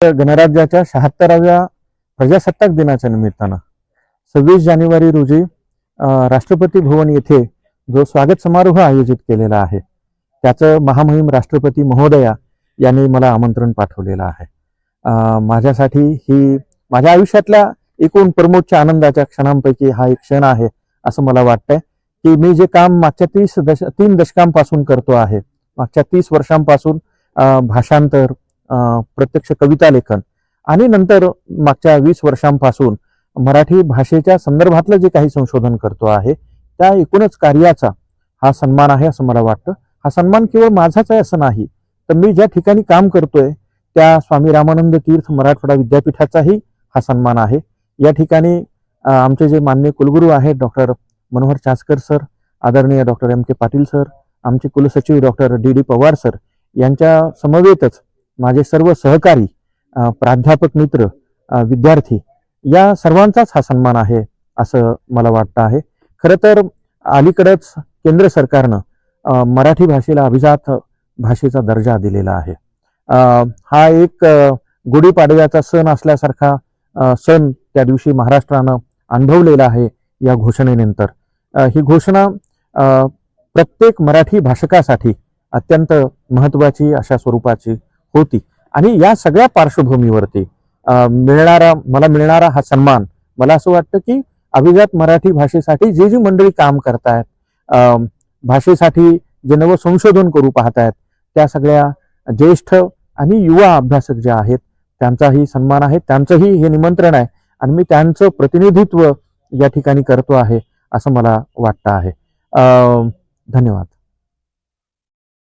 गणराज्याच्या शहात्तराव्या प्रजासत्ताक दिनाच्या निमित्तानं सव्वीस जानेवारी रोजी राष्ट्रपती भवन येथे जो स्वागत समारोह आयोजित केलेला आहे त्याचं महामहिम राष्ट्रपती महोदया यांनी मला आमंत्रण पाठवलेलं आहे. माझ्यासाठी ही माझ्या आयुष्यातल्या एकूण प्रमोदच्या आनंदाच्या क्षणांपैकी हा एक क्षण आहे असं मला वाटतंय की मी जे काम मागच्या तीस दश तीन दशकांपासून करतो आहे मागच्या तीस वर्षांपासून भाषांतर प्रत्यक्ष कविता लेखन आणि नंतर मागच्या वीस वर्षांपासून मराठी भाषेच्या संदर्भातलं जे काही संशोधन करतो आहे त्या एकूणच कार्याचा हा सन्मान आहे असं मला वाटतं. हा सन्मान केवळ माझाच आहे असं नाही. तर मी ज्या ठिकाणी काम करतोय त्या स्वामी रामानंद तीर्थ मराठवाडा विद्यापीठाचाही हा सन्मान आहे. या ठिकाणी आमचे जे मान्य कुलगुरू आहेत डॉक्टर मनोहर चासकर सर आदरणीय doctor M K Patil sir आमचे कुलसचिव doctor D D Pawar sir यांच्या समवेतच माझे सर्व सहकारी प्राध्यापक मित्र विद्यार्थी या सर्वांचाच हा सन्मान आहे असं मला वाटतं आहे. खरं तर अलीकडंच केंद्र सरकारनं मराठी भाषेला अभिजात भाषेचा दर्जा दिलेला आहे. हा एक गुढीपाडव्याचा सण असल्यासारखा सण त्या दिवशी महाराष्ट्रानं अनुभवलेला आहे या घोषणेनंतर. ही घोषणा प्रत्येक मराठी भाषकासाठी अत्यंत महत्वाची अशा स्वरूपाची होती. आणि या सगळ्या पार्श्वभूमीवरती मिळणारा मला मिळणारा हा सन्मान मला असं वाटतं की अभिजात मराठी भाषेसाठी जे जी मंडळी काम करतायत भाषेसाठी जे नवं संशोधन करू पाहतायत त्या सगळ्या ज्येष्ठ आणि युवा अभ्यासक जे आहेत त्यांचाही सन्मान आहे त्यांचंही हे निमंत्रण आहे आणि मी त्यांचं प्रतिनिधित्व या ठिकाणी करतो आहे असं मला वाटतं आहे. धन्यवाद.